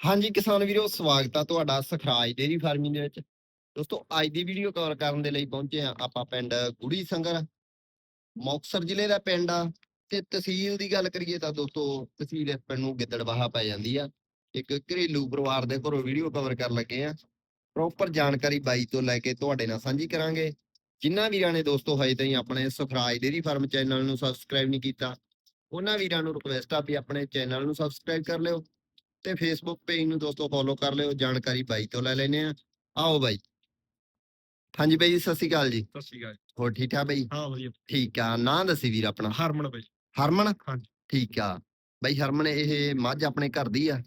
ਹਾਂਜੀ, ਕਿਸਾਨ ਵੀਰੋ, ਸਵਾਗਤ ਆ ਤੁਹਾਡਾ ਸਖਰਾਜ ਡੇਰੀ ਫਾਰਮਿੰਗ ਦੇ ਵਿੱਚ। ਦੋਸਤੋ, ਅੱਜ ਦੀ ਵੀਡੀਓ ਕਵਰ ਕਰਨ ਦੇ ਲਈ ਪਹੁੰਚੇ ਆ ਆਪਾਂ ਪਿੰਡ ਗੁੜੀ ਸੰਗਰ, ਮੁਕਤਸਰ ਜ਼ਿਲ੍ਹੇ ਦਾ ਪਿੰਡ ਆ। ਤੇ ਤਹਿਸੀਲ ਦੀ ਗੱਲ ਕਰੀਏ ਤਾਂ ਦੋਸਤੋ, ਤਹਿਸੀਲ ਇਸ ਪਿੰਡ ਨੂੰ ਗਿੱਦੜਬਾਹਾ ਪੈ ਜਾਂਦੀ ਆ। ਇੱਕ ਘਰੇਲੂ ਪਰਿਵਾਰ ਦੇ ਘਰੋਂ ਵੀਡੀਓ ਕਵਰ ਕਰਨ ਲੱਗੇ ਆ। ਪ੍ਰੋਪਰ ਜਾਣਕਾਰੀ ਬਾਈ ਤੋਂ ਲੈ ਕੇ ਤੁਹਾਡੇ ਨਾਲ ਸਾਂਝੀ ਕਰਾਂਗੇ। ਜਿਨ੍ਹਾਂ ਵੀਰਾਂ ਨੇ ਦੋਸਤੋ ਹਜੇ ਤਾਈਂ ਆਪਣੇ ਸਖਰਾਜ ਡੇਰੀ ਫਾਰਮ ਚੈਨਲ ਨੂੰ ਸਬਸਕ੍ਰਾਈਬ ਨਹੀਂ ਕੀਤਾ, ਉਹਨਾਂ ਵੀਰਾਂ ਨੂੰ ਰਿਕੁਐਸਟ ਆ ਵੀ ਆਪਣੇ ਚੈਨਲ ਨੂੰ ਸਬਸਕ੍ਰਾਈਬ ਕਰ ਲਿਓ। ਤੇ ਫੇਸਬੁੱਕ ਪੇਜ ਨੂੰ ਦੋਸਤੋ ਫੋਲੋ ਕਰ ਲਿਓ ਜਾਣਕਾਰੀ ਬਾਈ ਤੋਂ ਲੈ ਲੈਨੇ ਆ ਆਓ ਬਾਈ। ਹਾਂਜੀ ਬਾਈ ਜੀ, ਸਤਿ ਸ਼੍ਰੀ ਅਕਾਲ ਜੀ। ਸਤਿ ਸ਼੍ਰੀ ਅਕਾਲ ਜੀ। ਹੋਰ ਠੀਕ ਠਾਕ ਬਾਈ? ਹਾਂ ਵਧੀਆ। ਠੀਕ ਆ। ਨਾਂ ਦੱਸੀ ਵੀਰ ਆਪਣਾ? ਹਰਮਨ ਬਾਈ। ਹਰਮਨ? ਹਾਂਜੀ। ਠੀਕ ਆ। ਬਾਈ ਹਰਮਨ ਇਹ ਮੱਝ ਆਪਣੇ ਘਰ ਦੀ ਆ?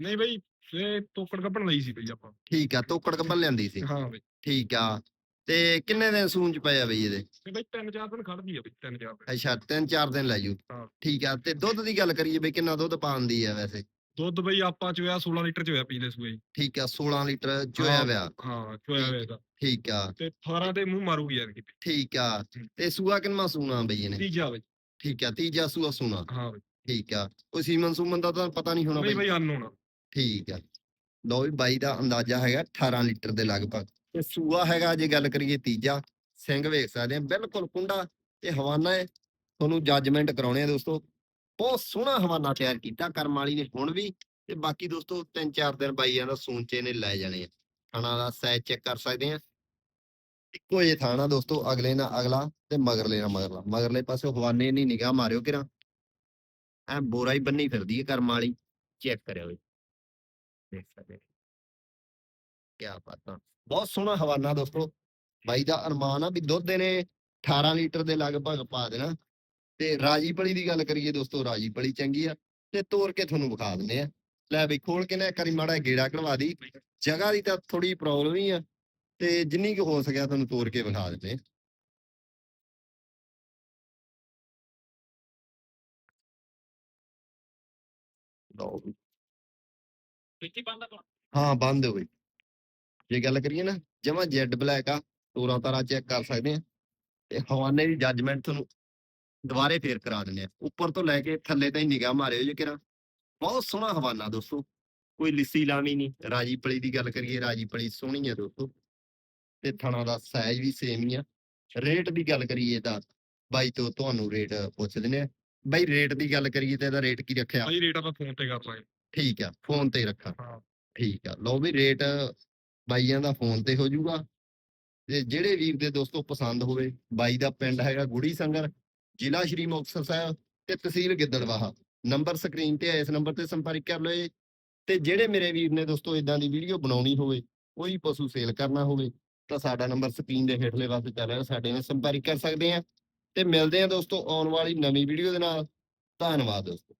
ਨਹੀਂ ਬਾਈ ਇਹ ਤੋਕੜ ਕੱਪਣ ਲਈ ਸੀ ਬਈ ਆਪਾਂ। ਠੀਕ ਆ ਤੋਕੜ ਕੱਬਲ ਲਿਆਂਦੀ ਸੀ। ਹਾਂ ਬਈ। ਠੀਕ ਆ। ਤੇ ਕਿੰਨੇ ਦਿਨ ਸੂਣ ਚ ਪਏ ਆ ਬਈ ਇਹਦੇ? ਤੇ ਬਈ ਤਿੰਨ ਚਾਰ ਦਿਨ ਖੜਦੀ ਆ ਬਈ ਤਿੰਨ ਚਾਰ ਦਿਨ। ਅੱਛਾ ਤਿੰਨ ਚਾਰ ਦਿਨ ਲੈ ਜੂ। ਹਾਂ। ਠੀਕ ਆ ਤੇ ਦੁੱਧ ਦੀ ਗੱਲ ਕਰੀਏ ਬਈ ਕਿੰਨਾ ਦੁੱਧ ਪਾਉਂਦੀ ਆ ਵੈਸੇ? ਦੁੱਧ ਬਈ ਆਪਾਂ ਚੋਇਆ 16 ਲੀਟਰ ਚ ਹੋਇਆ ਪਿਛਲੇ ਸੂਏ ਠੀਕ ਆ 16 ਲੀਟਰ ਚੋਇਆ ਹਾਂ। ਵਿਆ। ਹਾਂ ਚੋਇਆ ਹੋਇਆ ਇਹਦਾ ਠੀਕ ਆ। ਤੇ 18 ਦੇ ਮੂੰਹ ਮਾਰੂਗੀ ਯਾਰ ਕਿ ਠੀਕ ਆ ਤੇ ਸੂਆ ਕਿੰਨਾ ਸੂਣਾ ਬਈ ਇਹਨੇ? ਤੀਜਾ ਬਈ। ਠੀਕ ਆ ਤੀਜਾ ਸੂਆ ਸੂਣਾ ਹਾਂ ਬਈ। ਠੀਕ ਆ ਕੋਈ ਸੀਮਨ ਸੂਮਨ ਦਾ ਤਾਂ ਪਤਾ ਨਹੀਂ ਹੋਣਾ ਬਈ। ਬਈ ਬਈ ਠੀਕ ਆ। ਲਓ ਵੀ ਬਾਈ ਦਾ ਅੰਦਾਜ਼ਾ ਹੈਗਾ 18 ਲੀਟਰ ਦੇ ਲਗਭਗ। ਤੇ ਸੂਆ ਹੈਗਾ ਜੇ ਗੱਲ ਕਰੀਏ ਤੀਜਾ ਸਿੰਘ ਵੇਖ ਸਕਦੇ ਆ ਬਿਲਕੁਲ ਕੁੰਡਾ ਤੇ ਹਵਾਨਾ ਹੈ ਤੁਹਾਨੂੰ ਜੱਜਮੈਂਟ ਕਰਾਉਣੇ ਆ ਦੋਸਤੋ। ਬਹੁਤ ਸੋਹਣਾ ਹਵਾਨਾ ਤਿਆਰ ਕੀਤਾ ਕਰਮ ਵਾਲੀ ਨੇ ਹੁਣ ਵੀ ਤੇ ਬਾਕੀ ਦੋਸਤੋ ਤਿੰਨ ਚਾਰ ਦਿਨ ਬਾਈਆਂ ਦਾ ਸੂਨਚੇ ਨੇ ਲੈ ਜਾਣੇ ਆ। ਥਾਣਾ ਦਾ ਸਾਈਜ਼ ਚੈੱਕ ਕਰ ਸਕਦੇ ਆ। ਇੱਕੋ ਜੇ ਥਾਣਾ ਦੋਸਤੋ ਅਗਲੇ ਨਾਲ ਅਗਲਾ ਤੇ ਮਗਰਲੇ ਨਾਲ ਮਗਰਲਾ। ਮਗਰਲੇ ਪਾਸੇ ਹਵਾਨੇ ਨਹੀਂ ਨਿਗਾਹ ਮਾਰਿਓ ਕਿਰਾ। ਐ ਬੋਰਾ ਹੀ ਬੰਨੀ ਫਿਰਦੀ ਹੈ ਕਰਮ ਵਾਲੀ। ਚੈੱਕ ਕਰਿਓ ਜੀ। ਦੇਖ ਸਕਦੇ ਕੀ ਬਾਤਾਂ। ਬਹੁਤ ਸੋਹਣਾ ਹਵਾਨਾ ਦੋਸਤੋ। ਬਾਈ ਦਾ ਅਰਮਾਨ ਆ ਵੀ ਦੁੱਧ ਨੇ 18 ਲੀਟਰ ਦੇ ਲਗਭਗ ਪਾ ਦੇਣਾ। ਤੇ ਰਾਜੀ ਪਲੀ ਦੀ ਗੱਲ ਕਰੀਏ ਦੋਸਤੋ ਰਾਜੀ ਪਲੀ ਚੰਗੀ ਆ ਤੇ ਤੋੜ ਕੇ ਤੁਹਾਨੂੰ ਵਿਖਾ ਦਿੰਦੇ ਆ। ਲੈ ਬਈ ਖੋਲ ਕੇ ਨਾ ਇੱਕ ਵਾਰੀ ਮਾੜਾ ਗੇੜਾ ਕਢਵਾ ਦੀ। ਜਗ੍ਹਾ ਦੀ ਤਾਂ ਥੋੜੀ ਪ੍ਰੋਬਲਮ ਹੀ ਆ ਤੇ ਜਿੰਨੀ ਕੁ ਹੋ ਸਕਿਆ ਤੁਹਾਨੂੰ ਤੋੜ ਕੇ ਵਿਖਾ ਦਿੰਦੇ ਆ। ਲਓ ਹਾਂ ਬੰਦ ਹੋ ਗਈ ਜੇ ਗੱਲ ਕਰੀਏ ਨਾ ਜਮਾ ਜੈਡ ਬਲੈਕ ਆ ਤੋਰਾ ਤਾਰਾ ਚੈੱਕ ਕਰ ਸਕਦੇ ਆ ਤੇ ਹਵਾਨੇ ਦੀ ਜੱਜਮੈਂਟ ਤੁਹਾਨੂੰ ਦੁਬਾਰੇ ਫੇਰ ਕਰਾ ਦਿੰਦੇ ਆ ਉੱਪਰ ਤੋਂ ਲੈ ਕੇ ਥੱਲੇ ਤਾਈਂ ਨਿਗਾਹ ਮਾਰਿਓ ਜੇ ਕਿਰਾ। ਬਹੁਤ ਸੋਹਣਾ ਹਵਾਨਾ ਦੋਸਤੋ। ਕੋਈ ਲਿੱਸੀ ਲਾਵੀ ਨਹੀਂ। ਰਾਜੀ ਪਲੀ ਦੀ ਗੱਲ ਕਰੀਏ ਰਾਜੀ ਪਲੀ ਸੋਹਣੀ ਆ ਦੋਸਤੋ। ਤੇ ਥਣਾ ਦਾ ਸਾਈਜ਼ ਵੀ ਸੇਮ ਹੀ ਆ। ਰੇਟ ਦੀ ਗੱਲ ਕਰੀਏ ਤਾਂ ਬਾਈ ਤੋਂ ਤੁਹਾਨੂੰ ਰੇਟ ਪੁੱਛ ਦਿੰਦੇ ਆ ਬਾਈ ਰੇਟ ਦੀ ਗੱਲ ਕਰੀਏ ਤਾਂ ਇਹਦਾ ਰੇਟ ਕੀ ਰੱਖਿਆ? ਬਾਈ ਰੇਟ ਆਪਾਂ ਫੋਨ ਤੇ ਕਰ ਲਾਂਗੇ। ਠੀਕ ਆ ਫੋਨ ਤੇ ਰੱਖਾਂ। ਠੀਕ ਆ ਲਓ ਵੀ ਰੇਟ ਬਾਈਆਂ ਦਾ ਫੋਨ ਤੇ ਹੋ ਜਾਊਗਾ ਤੇ ਜਿਹੜੇ ਵੀਰ ਦੇ ਦੋਸਤੋ ਪਸੰਦ ਹੋਵੇ ਬਾਈ ਦਾ ਪਿੰਡ ਹੈਗਾ ਗੁੜੀ ਸੰਗਰ। ਜ਼ਿਲ੍ਹਾ ਸ਼੍ਰੀ ਮੁਕਤਸਰ ਸਾਹਿਬ ਤੇ ਤਹਿਸੀਲ ਗਿੱਦੜਵਾਹਾ। ਨੰਬਰ ਸਕਰੀਨ ਤੇ ਹੈ ਇਸ ਨੰਬਰ ਤੇ ਸੰਪਰਕ ਕਰ ਲਓ ਜੀ। ਤੇ ਜਿਹੜੇ ਮੇਰੇ ਵੀਰ ਨੇ ਦੋਸਤੋ ਇਦਾਂ ਦੀ ਵੀਡੀਓ ਬਣਾਉਣੀ ਹੋਵੇ, ਕੋਈ ਪਸ਼ੂ ਸੇਲ ਕਰਨਾ ਹੋਵੇ, ਤਾਂ ਸਾਡਾ ਨੰਬਰ ਸਕਰੀਨ ਦੇ ਹੇਠਲੇ ਪਾਸੇ ਚੱਲ ਰਿਹਾ, ਸਾਡੇ ਨਾਲ ਸੰਪਰਕ ਕਰ ਸਕਦੇ ਆ। ਤੇ ਮਿਲਦੇ ਆ ਦੋਸਤੋ ਆਉਣ ਵਾਲੀ ਨਵੀਂ ਵੀਡੀਓ ਦੇ ਨਾਲ। ਧੰਨਵਾਦ ਦੋਸਤੋ।